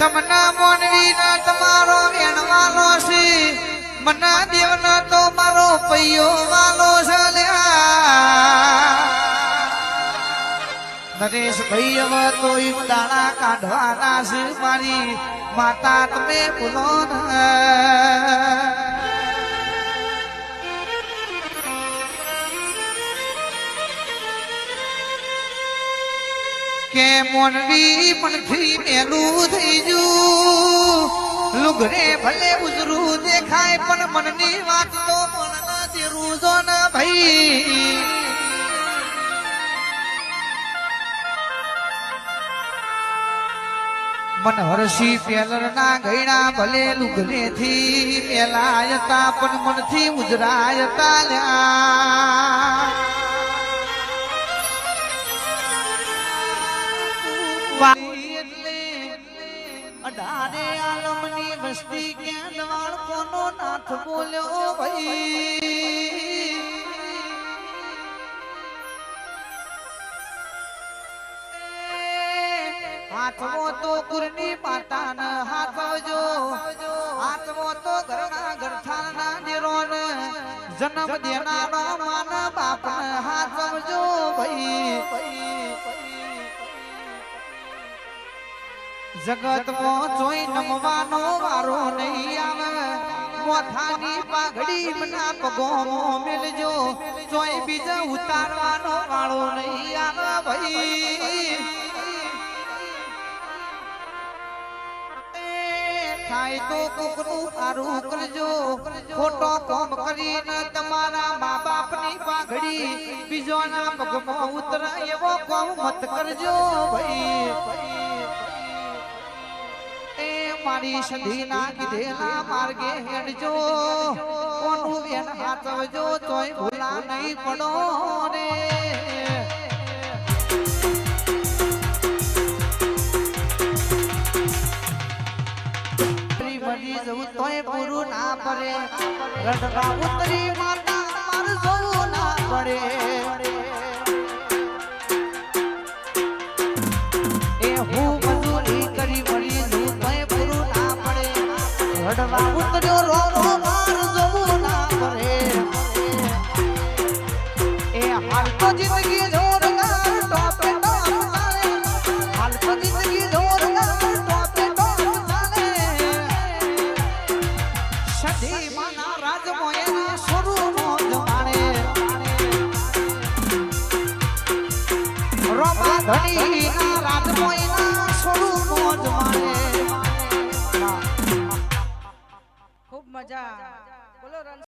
તમના મોનવી ના તમારો વેણવાલો છે. મના દેવ ના તો મારો પૈયો વાલો છે નરેશ ભાઈ હવે તો દાણા કાઢવાના છે મારી. માતા તમે બોલો કે મોનવી થી મેલું થઈ લુગરે ભલે ઉજરું દેખાય, પણ મનની વાત તો મનના જેરું જો ના ભાઈ. મન હરસી પેલર ના ગયડા ભલે લુગરે થી પેલાયતા પણ મનથી ઉજરાયતા લ્યા. અઢારે ભાઈ? તો કુરની પાતાન હાથવજો. હાથવો તો ઘરના ગરથાના નિરોન. જન્મ દેનારો માન બાપન હાથવજો ભાઈ. જગતમાં જોઈ નમવાનો વારો નહીં આવે. મોથાની પાઘડી મના પગોમાં મેલજો. જોઈ બીજા ઉતારવાનો વાળો નહીં આવે ભાઈ. થાય તો કોકનું સારું કરજો. ખોટો કોમ કરીને તમારા મા બાપની પાઘડી બીજોના પગમાં ઉતરે એવો કોમ મત કરજો ભાઈ. મારી સધીના કીધેલા માર્ગે હેડજો. કોનું વેન હાથવજો, તોય ભૂલા નહીં પડો રે ના પડે. રડવા ઉતરી માતા પડે. રડવા ઉતર્યો રોવો માર જોવું ના પડે એ હાલ તો જિંદગી જોરદાર સ્વરૂપો મજા બોલો